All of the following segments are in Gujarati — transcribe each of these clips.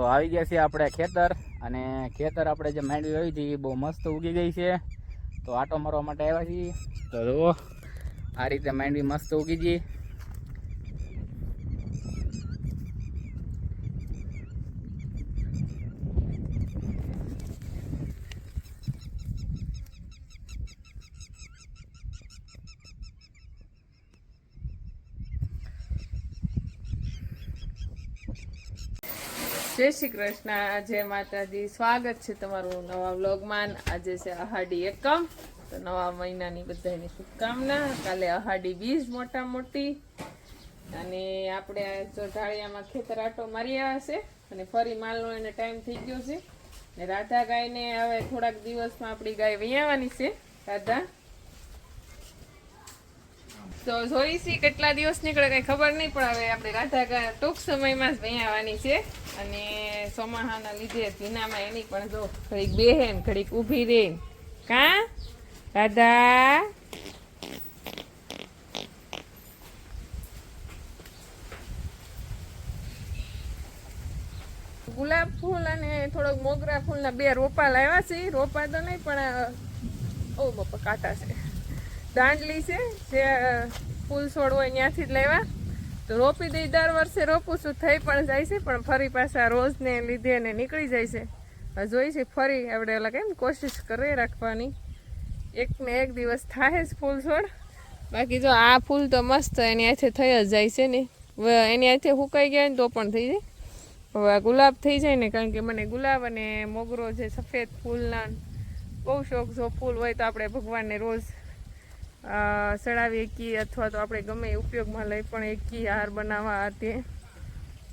તો આવી ગયા છીએ આપણે ખેતર અને ખેતર આપણે જે માંડવી આવી હતી એ બહુ મસ્ત ઉગી ગઈ છે. તો આટો મારવા માટે આવ્યા છીએ. તો આ રીતે માંડવી મસ્ત ઉગી ગઈ. જય શ્રી કૃષ્ણ, જય માતાજી. સ્વાગત છે તમારું નવા વ્લોગમાં. આજે છે અહાડી એકમ. તો નવા મહિનાની બધાની શુભકામના. કાલે અહાડી બીજ મોટા મોટી. અને આપણે ઢાળિયામાં ખેતર આટો મારી આવ્યા છે અને ફરી માલનો એને ટાઈમ થઈ ગયો છે. ને રાધા ગાયને હવે થોડાક દિવસમાં આપણી ગાય વૈયાવાની છે, રાધા. તો જોઈશી કેટલા દિવસ નીકળે કઈ ખબર નહીં, પણ હવે આપણે રાધા ગાય ટૂંક સમયમાં જ વૈયાવાની છે. અને ચોમાહાના લીધે ધીનામાં એની પણ જો ઘડીક બેહે ને ઘડીક ઊભી રહે. કા? રાધા? ગુલાબ ફૂલ અને થોડોક મોગરા ફૂલના બે રોપા લાવ્યા છે. રોપા તો નહીં, પણ ઓ બાપા કાંટા છે. દાંડલી છે, જે ફૂલ છોડ હોય ત્યાંથી જ લેવા તો રોપી દઈ દર વર્ષે રોપું છું. થઈ પણ જાય છે, પણ ફરી પાછા રોજને લીધે ને નીકળી જાય છે. જોઈ છે ફરી આપણે ઓલા કેમ કોશિશ કરી રાખવાની. એક ને એક દિવસ થાય જ ફૂલ છોડ. બાકી જો આ ફૂલ તો મસ્ત એની હાથે થઈ જ જાય છે ને. એની હાથે હુકાઈ ગયા ને તો પણ થઈ જાય. હવે આ ગુલાબ થઈ જાય ને, કારણ કે મને ગુલાબ અને મોગરો છે સફેદ ફૂલના બહુ શોખ જો ફૂલ હોય તો આપણે ભગવાનને રોજ અ, ચડાવી એકી અથવા તો આપણે ગમે ઉપયોગમાં લઈ પણ એકી હાર બનાવવા તે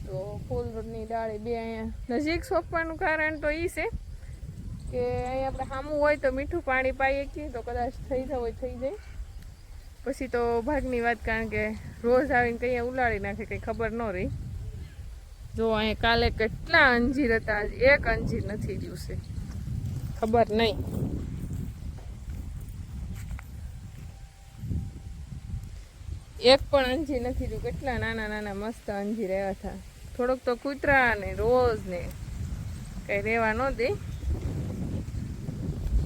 તો ફૂલની ડાળી બે અહીંયા નજીક સોંપવાનું કારણ તો એ છે કે અહીંયા આપણે સામું હોય તો મીઠું પાણી પાઈએ છીએ તો કદાચ થઈ જવું હોય થઈ જાય. પછી તો ભાગની વાત કારણ કે રોજ આવીને કંઈ ઉલાળી નાખે કંઈ ખબર ન રહી. જો અહીંયા કાલે કેટલા અંજીર હતા એક અંજીર નથી દિવસે. ખબર નહીં. એક પણ અંજી નથી રહ્યું કેટલા નાના નાના મસ્ત અંજી રહ્યા હતા. થોડોક તો કૂતરા ને રોજ ને કઈ રહેવા ન દે.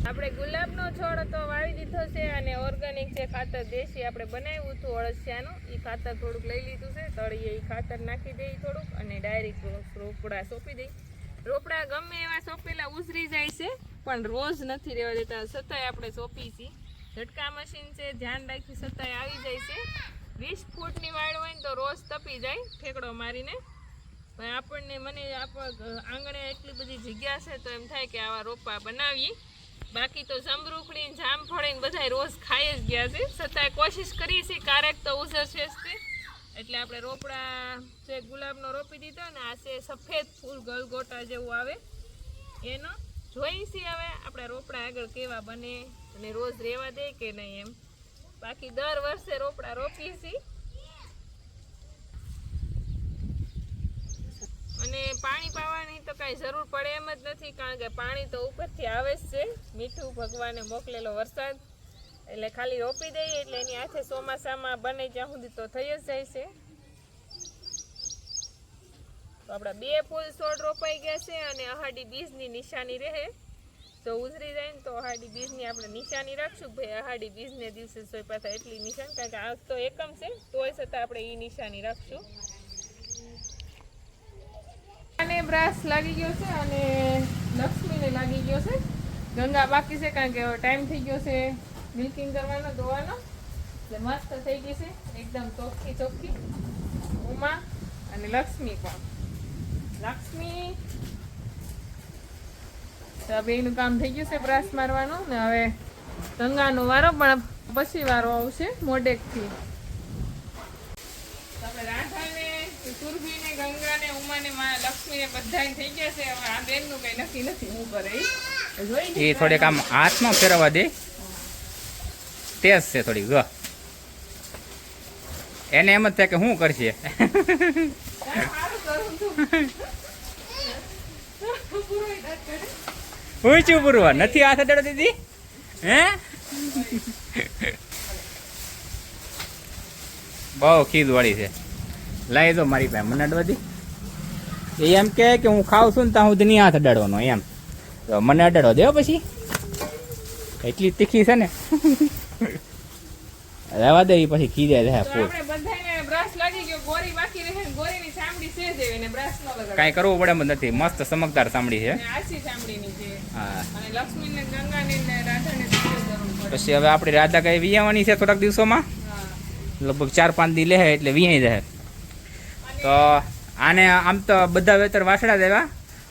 આપણે ગુલાબનો છોડ તો વાવી દીધો છે અને ઓર્ગેનિક જે ખાતર દેશી આપણે બનાવ્યું હતું અળસિયાનું એ ખાતર થોડુંક લઈ લીધું છે. તળીએ એ ખાતર નાખી દઈ થોડુંક અને ડાયરેક્ટ રોપડા સોંપી દઈ રોપડા ગમે એવા સોંપેલા ઉસરી જાય છે, પણ રોજ નથી રહેવા દેતા. છતાંય આપણે સોંપી છીએ. ઝટકા મશીન છે, ધ્યાન રાખી છતાંય આવી જાય છે. વીસ ફૂટની વાળ હોય ને તો રોજ તપી જાય ઠેકડો મારીને. પણ આપણને મને આંગણે એટલી બધી જગ્યા છે તો એમ થાય કે આવા રોપા બનાવીએ. બાકી તો જમરૂખડી જામફળી ને બધા રોજ ખાઈ જ ગયા છે. છતાંય કોશિશ કરીએ છીએ ક્યારેક તો ઉઝર છે એટલે આપણે રોપડા જે ગુલાબનો રોપી દીધો ને, આ છે સફેદ ફૂલ ગલગોટા જેવું આવે. એનો જોઈ છીએ હવે આપણા રોપડા આગળ કેવા બને અને રોજ રહેવા દે કે નહીં એમ. બાકી દર વર્ષે રોપડા રોપીએ છીએ. અને પાણી પાવાની તો કાંઈ જરૂર પડે એમ જ નથી, કારણ કે પાણી તો ઉપરથી આવે જ છે. મીઠું ભગવાને મોકલેલો વરસાદ. એટલે ખાલી રોપી દઈએ એટલે એની હાથે ચોમાસામાં બને જ્યાં સુધી તો થઈ જ જાય છે. તો આપણા બે ફૂલ છોડ રોપાઈ ગયા છે અને અહાડી બીજની નિશાની રહે. તો ઉજરી જાય ને તો અહાડી બીજની આપણે નિશાની રાખશું. ભાઈ અહાડી બીજને દિવસે સોય પાછા એટલી નિશાન, કારણ કે આ તો એકમ છે, તોય છતાં આપણે એ નિશાની રાખશું. અને બ્રાસ લાગી ગયો છે અને લક્ષ્મીને લાગી ગયો છે. ગંગા બાકી છે કારણ કે ટાઈમ થઈ ગયો છે મિલ્કિંગ કરવાનો, ધોવાનો. એટલે મસ્ત થઈ ગઈ છે, એકદમ ચોખ્ખી ચોખ્ખી. ઉમા અને લક્ષ્મી પણ. લક્ષ્મી તો આ બેયનું કામ થઈ ગયું છે બ્રાસ મારવાનું ને હવે ગંગાનો વારો પણ પછી વારો આવશે મોડેકથી. આપણે રાધાને સુરભીને ગંગાને ઉમાને લક્ષ્મીને બધાને થઈ ગયા છે. હવે આ બેનનું કંઈ નક્કી નથી હું કરે એ. થોડીક આમ હાથમાં ફેરવવા દે. તેજ છે થોડી ગ એને એમ જ થાય કે શું કરશે. સારું કરું છું. દાંત પૂરવા. નથી હાથ અડાડો દીદી? હે? બહુ ખીદ વાળી છે. લાવી દો મારી પાસે, મને અડવા દી. એમ કે હું ખાઉં છું ને ત્યાં નહીં હાથ અડાડવાનો, એમ. તો મને અડાડવા દેવો પછી. એટલી તીખી છે ને. રહેવા દે પછી ખીજાય રહે ફૂલ આપણે બધાને બ્રશ લાગી ગયો ગોરી બાકી રહે ગોરીની ચામડી છે જ એવી બ્રશ ન લગાડે. કાંઈ કરવું પડે એમ નથી મસ્ત ચમકદાર સાંભળી છે. આછી ચામડીની છે. હા. અને લક્ષ્મી ને ને રાધાને પછી હવે આપણી રાધા કઈ વિયાવાની છે થોડાક દિવસોમાં? લગભગ ચાર પાંચ દી લે એટલે વિયાઈ જાય તો આને આમ તો બધા વેતર વાસડા દેવા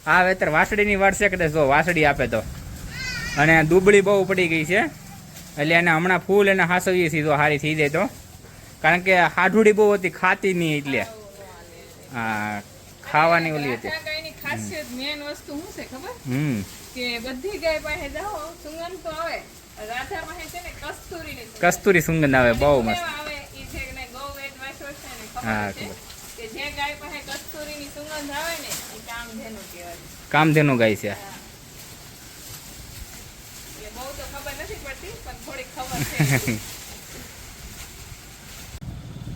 આ વેતર વાસડીની વાર છે કદાચ જો વાસડી આપે તો. અને દુબળી બહુ પડી ગઈ છે. એટલે એને હમણાં ફૂલ એને હાસવીએ છીએ જો હારી થઈ જાય તો. કારણ કે હાઢુડી બહુ હતી ખાતી નહીં એટલે. હા ખાવાની ઓલી હતી. ખાસિયત મેન વસ્તુ શું છે ખબર? હમ. કે બધી ગાય પાસે જાઓ સુગંધ તો આવે. રાધા પાસે છે ને કસ્તુરીની કસ્તુરી સુગંધ આવે બહુ મસ્ત. આવે ઈ છે ને ગૌ વેદ વાછો છે ને ખબર હા, છે? કે જે ગાય પાસે કસ્તુરીની સુગંધ આવે ને એ કામધેનુ કહેવાય. કામધેનું ગાય છે. એટલે બહુ તો ખબર નથી પડતી પણ થોડીક ખબર છે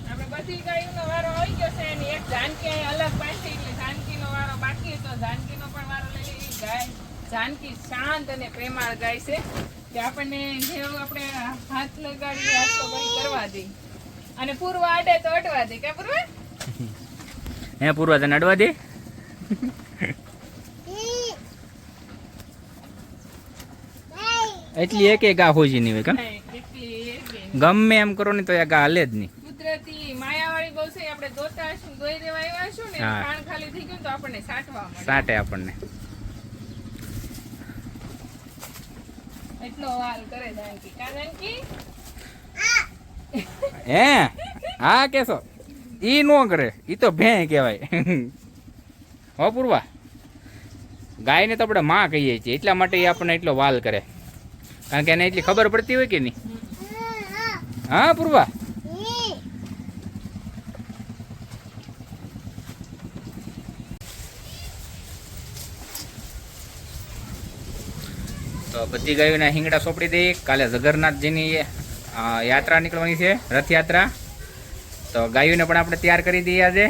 આપણે બધી ગાયોનો વારો આવી ગયો છે એની એક જાનકી અહીં અલગ પાછી એટલે જાનકીનો વારો બાકી તો જાનકીનો પણ વારો લઈ લઈએ. ગાય જાનકી શાંત અને પ્રેમાળ ગાય છે. કે આપણને જેવું આપણે હાથ લગાડી હાથ તો બળી કરવા દે. અને પૂર્વ આડે તો અટવા દે. કે પૂર્વ? હે પૂર્વ તને અડવા દે? એટલી એક એક આ હોજી નહીં હોય. ગમે એમ કરો ને તો એક ગા હાલે જ નહીં કુદરતી માયાવાળી ગૌ છે આપણે ધોતા હશું ધોઈ દેવા આવ્યા હશું ને પાણ ખાલી થઈ ગયું તો આપણને સાટવા મળે. સાટે આપણને. એટલો વાલ કરે જાનકી કા જાનકી હે? હા કેશો. ઈ નો કરે. ઈ તો ભે કહેવાય. હો પૂર્વા. ગાયને તો આપણે માં કહીએ છીએ. એટલા માટે એ આપણને એટલો વાલ કરે. કારણ કે એને એટલી ખબર પડતી હોય કે નહીં? હા પૂર્વા તો બધી ગાયોના હિંગડા સોંપડી દઈ. કાલે જગન્નાથજીની યાત્રા નીકળવાની છે રથયાત્રા. તો ગાયોને પણ આપણે તૈયાર કરી દઈએ આજે.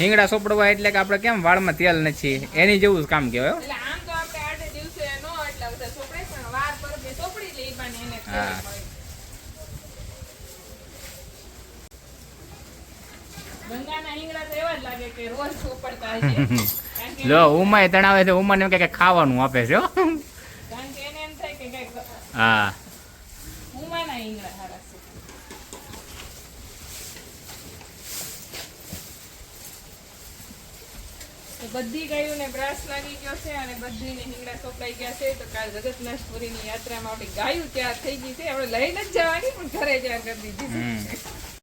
હિંગડા સોંપડવા એટલે કે આપણે કેમ વાળમાં તેલ નથી? એની જેવું જ કામ કહેવાય હો. ગંગાના હિંગડા તો એવા જ લાગે કે રોજ ચોપડતા હશે. કારણ કે લો ઉમાય તણાવે છે ઉમાને એમ કે ખાવાનું આપે છે હો. બધી ગાયોને બ્રાસ લાગી ગયો છે અને બધીને હિંગડા સોપલાઈ ગયા છે. તો કાલ જગન્નાથપુરીની યાત્રામાં આપણી ગાયું ત્યાં થઈ ગઈ છે. આપણે લઈને જ જવાની પણ ઘરે જ્યાં કરી દીધી છે.